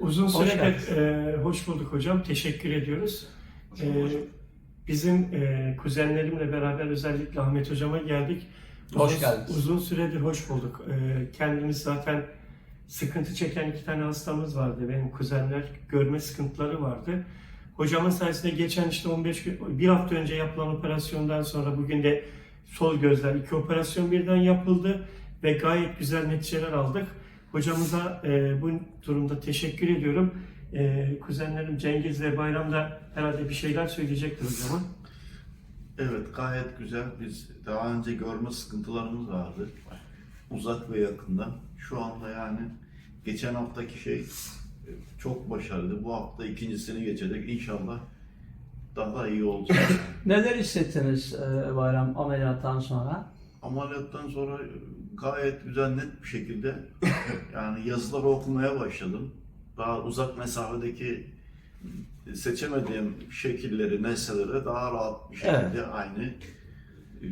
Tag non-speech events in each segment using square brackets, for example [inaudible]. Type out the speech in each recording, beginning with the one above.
Uzun Hoş geldiniz. e, hoş bulduk hocam. Teşekkür ediyoruz. Hoş E, bizim e, kuzenlerimle beraber özellikle Ahmet hocama geldik. Hoş Uzun- geldiniz. Uzun süredir hoş bulduk. E, kendimiz zaten sıkıntı çeken iki tane hastamız vardı. Benim kuzenler görme sıkıntıları vardı. Hocamın sayesinde geçen işte 15 gün, bir hafta önce yapılan operasyondan sonra bugün de sol gözler iki operasyon birden yapıldı ve gayet güzel neticeler aldık. Hocamıza e, bu durumda teşekkür ediyorum. E, kuzenlerim Cengiz ve Bayram da herhalde bir şeyler söyleyecektir hocama. Evet gayet güzel. Biz daha önce görme sıkıntılarımız vardı. Uzak ve yakından. Şu anda yani geçen haftaki şey e, çok başarılı. Bu hafta ikincisini geçecek. İnşallah daha da iyi olacak. [laughs] Neler hissettiniz e, Bayram ameliyattan sonra? Ameliyattan sonra gayet güzel net bir şekilde yani yazıları okumaya başladım. Daha uzak mesafedeki seçemediğim şekilleri, nesneleri daha rahat bir şekilde Evet. aynı e,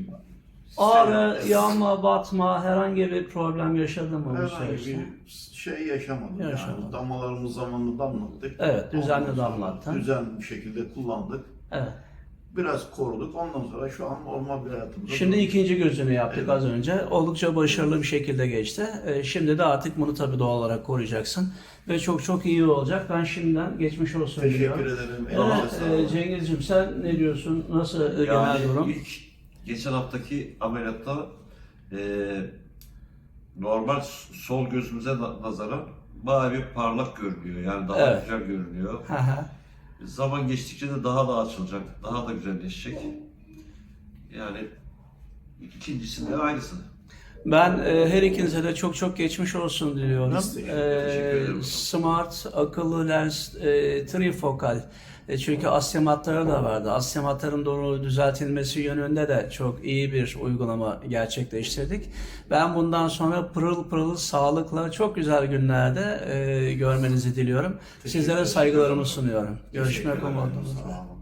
Ağrı, yanma, batma herhangi bir problem yaşadın mı bu herhangi süreçte? bir şey yaşamadım. Yaşamadın. Yani damalarımız zamanında damlattık. Evet, düzenli damlattın. Düzenli bir şekilde kullandık. Evet. Biraz koruduk. Ondan sonra şu an normal bir hayatımızda. Şimdi duruyoruz. ikinci gözünü yaptık Evet. az önce. Oldukça başarılı bir şekilde geçti. E, Şimdi de artık bunu tabii doğal olarak koruyacaksın. Ve çok çok iyi olacak. Ben şimdiden geçmiş olsun Teşekkür diliyorum. ederim. Evet, e, Cengizciğim sen ne diyorsun? Nasıl e, Yani genel durum? ilk geçen haftaki ameliyatta e, normal sol gözümüze na- nazaran bayağı bir parlak görünüyor. Yani daha Evet. güzel görünüyor. Zaman geçtikçe de daha da açılacak, daha da güzelleşecek. Yani ikincisinde aynısı. Ben e, her ikinize de çok çok geçmiş olsun diliyorum. E, smart, akıllı lens, e, trifokal. E, çünkü astigmatları da vardı. Astigmatların doğru düzeltilmesi yönünde de çok iyi bir uygulama gerçekleştirdik. Ben bundan sonra pırıl pırıl, sağlıkla, çok güzel günlerde e, görmenizi diliyorum. Sizlere saygılarımı sunuyorum. Görüşmek umudumuzla.